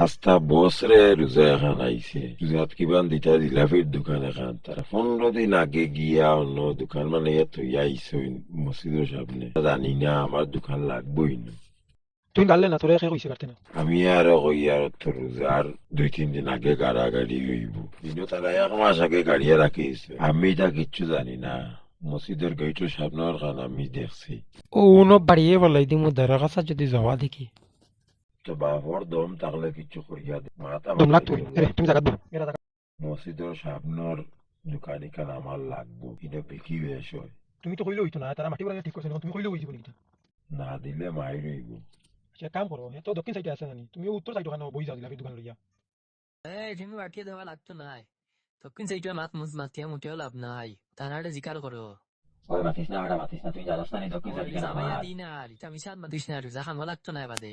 খাস্তা বস রে রোজা এখন আইছে রোজাত কিবান দিতা জিলাফির দোকান এখন তারা পনেরো দিন আগে গিয়া অন্য দোকান মানে ইয়াত আইসো মসজিদের সামনে জানি না আমার দোকান লাগবোই না তুমি গালে না তোরে কইছে না আমি আর কই আর তো রোজার দুই তিন দিন আগে গাড়াগাড়ি হইব কিন্তু তারা এক মাস আগে গাড়িয়ে রাখিছে আমি তা কিচ্ছু জানি না মসজিদের গেটের সামনের খান আমি দেখছি ও উনো বাড়িয়ে বলাই দিমু ধরা কাছা যদি যাওয়া দেখি তো বাপর দম থাকলে কিছু করিয়া দে। মাথা দম লাগতো মাথা তুমি জায়গা দাও এরা জায়গা মসজিদের সামনের দোকানি কান আমার লাগবো। এটা বিকি বেশ হয়। তুমি তো কইলে হইতো না তারা মাটি বাড়ি ঠিক করছে না তুমি কইলে হইব নাকি না দিলে মাই রইব। সে কাম করো তো দক্ষিণ সাইডে আছে জানি তুমি উত্তর সাইডে ওখানে বই যাও দিলা দোকান লইয়া। এই তুমি বাটিয়ে দেওয়া লাগতো নাই? দক্ষিণ সাইডে মাত মুজ মাতিয়া মুটিও লাভ নাই। তানারে জিকার করো। ওই মাতিস না ওটা মাতিস না তুই জানাস না দক্ষিণ সাইডে আমার? দিন আর ইটা মিশাত মাতিস না রোজা খানো লাগতো নাই বাদে।